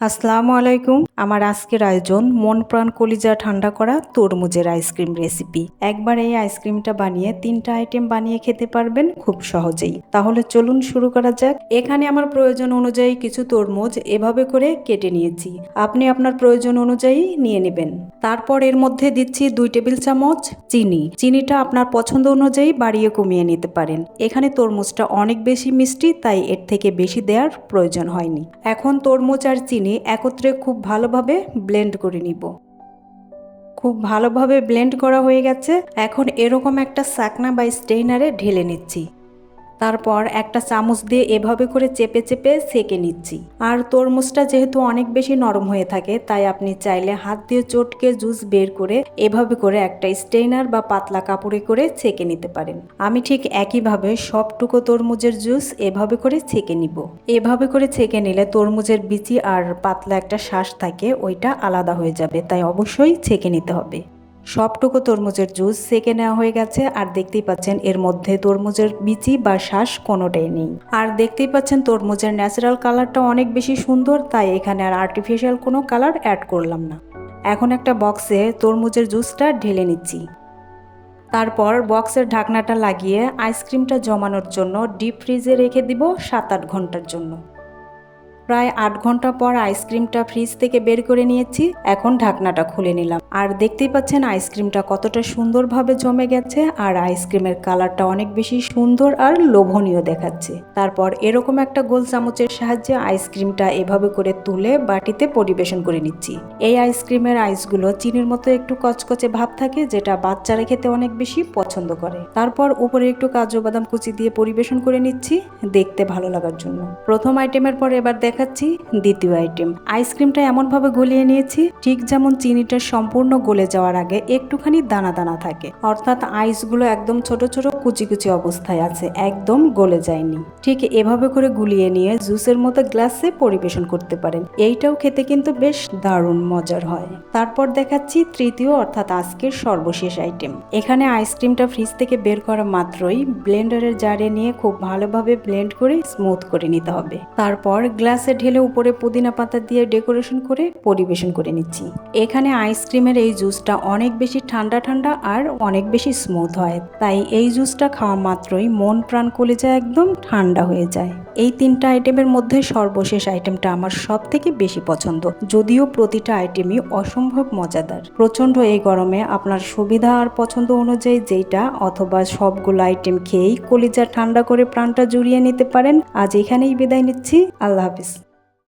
আসসালামু আলাইকুম। আমার আজকের আয়োজন মন প্রাণ কলিজা ঠান্ডা করা তরমুজের আইসক্রিম রেসিপি। একবার এই আইসক্রিমটা বানিয়ে তিনটা আইটেম বানিয়ে খেতে পারবেন খুব সহজেই। তাহলে চলুন শুরু করা যাক। এখানে আমার প্রয়োজন অনুযায়ী কিছু তরমুজ এভাবে করে কেটে নিয়েছি। আপনি আপনার প্রয়োজন অনুযায়ী নিয়ে নেবেন। তারপর এর মধ্যে দিচ্ছি দুই টেবিল চামচ চিনি। চিনিটা আপনার পছন্দ অনুযায়ী বাড়িয়ে কমিয়ে নিতে পারেন। এখানে তরমুজটা অনেক বেশি মিষ্টি, তাই এর থেকে বেশি দেওয়ার প্রয়োজন হয়নি। এখন তরমুজ আর চিনি একত্রে খুব ভালোভাবে ব্লেন্ড করে নিব। খুব ভালোভাবে ব্লেন্ড করা হয়ে গেছে। এখন এরকম একটা সাকনা বা স্টেইনারে ঢেলে নিচ্ছি। তারপর একটা চামচ দিয়ে এভাবে করে চেপে চেপে সেকে নিচ্ছি। আর তরমুজটা যেহেতু অনেক বেশি নরম হয়ে থাকে, তাই আপনি চাইলে হাত দিয়ে চটকে জুস বের করে এভাবে করে একটা স্টেইনার বা পাতলা কাপড়ে করে ছেঁকে নিতে পারেন। আমি ঠিক একইভাবে সবটুকু তরমুজের জুস এভাবে করে ছেঁকে নিব। এভাবে করে ছেঁকে নিলে তরমুজের বিচি আর পাতলা একটা শ্বাস থাকে, ওইটা আলাদা হয়ে যাবে, তাই অবশ্যই ছেঁকে নিতে হবে। সবটুকু তরমুজের জুস সেকে নেওয়া হয়ে গেছে, আর দেখতেই পাচ্ছেন এর মধ্যে তরমুজের বিচি বা শ্বাস কোনোটাই নেই। আর দেখতেই পাচ্ছেন তরমুজের ন্যাচারাল কালারটা অনেক বেশি সুন্দর, তাই এখানে আর আর্টিফিশিয়াল কোনো কালার অ্যাড করলাম না। এখন একটা বক্সে তরমুজের জুসটা ঢেলে নিচ্ছি। তারপর বক্সের ঢাকনাটা লাগিয়ে আইসক্রিমটা জমানোর জন্য ডিপ ফ্রিজে রেখে দিব সাত আট ঘণ্টার জন্য। প্রায় আট ঘণ্টা পর আইসক্রিমটা ফ্রিজ থেকে বের করে নিয়েছি, এখন ঢাকনাটা খুলে নিলাম। আর দেখতেই পাচ্ছেন আইসক্রিমটা কতটা সুন্দরভাবে জমে গেছে, আর আইসক্রিমের কালারটা অনেক বেশি সুন্দর আর লোভনীয় দেখাচ্ছে। তারপর এরকম একটা গোল চামচের সাহায্যে আইসক্রিমটা এভাবে করে তুলে বাটিতে পরিবেশন করে নিচ্ছি। এই আইসক্রিমের আইসগুলো চিনির মতো একটু কচকচে ভাব থাকে, যেটা বাচ্চারা খেতে অনেক বেশি পছন্দ করে। তারপর উপরে একটু কাজু বাদাম কুচি দিয়ে পরিবেশন করে নিচ্ছি, দেখতে ভালো লাগার জন্য। প্রথম আইটেমের পর এবার দেখাচ্ছি দ্বিতীয় আইটেম আইসক্রিমটা এমনভাবে গলিয়ে নিয়েছি, ঠিক যেমন চিনিটা সম্পূর্ণ গলে যাওয়ার আগে একটুখানি দানা দানা থাকে। অর্থাৎ আইসগুলো একদম ছোট ছোট কুচি কুচি অবস্থায় আছে, একদম গলে যায়নি। ঠিক এভাবে করে গুলিয়ে নিয়ে জুসের মতো গ্লাসে পরিবেশন করতে পারেন। এইটাও খেতে কিন্তু বেশ দারুণ মজার হয়। তারপর দেখাচ্ছি তৃতীয়, অর্থাৎ আজকের সর্বশেষ আইটেম এখানে আইসক্রিমটা ফ্রিজ থেকে বের করা মাত্রই ব্লেন্ডারের জারে নিয়ে খুব ভালোভাবে ব্লেন্ড করে স্মুথ করে নিতে হবে। তারপর গ্লাসে ঢেলে উপরে পুদিনা পাতা দিয়ে ডেকোরেশন করে পরিবেশন করে নিচ্ছি। এখানে আইসক্রিমের এই জুসটা অনেক বেশি ঠান্ডা ঠান্ডা আর অনেক বেশি স্মুথ হয়। তাই এই জুসটা খাওয়া মাত্রই মন প্রাণ কলেজা একদম ঠান্ডা হয়ে যায়। এই তিনটা আইটেমের মধ্যে সর্বশেষ আইটেমটা আমার সব থেকে বেশি পছন্দ। যদিও প্রতিটা আইটেমই অসম্ভব মজাদার। প্রচণ্ড এই গরমে আপনার সুবিধা আর পছন্দ অনুযায়ী যেটা অথবা সবগুলো আইটেম খেয়েই কলিজা ঠান্ডা করে প্রাণটা জুড়িয়ে নিতে পারেন। আজ এখানেই বিদায় নিচ্ছি। আল্লাহ হাফিজ।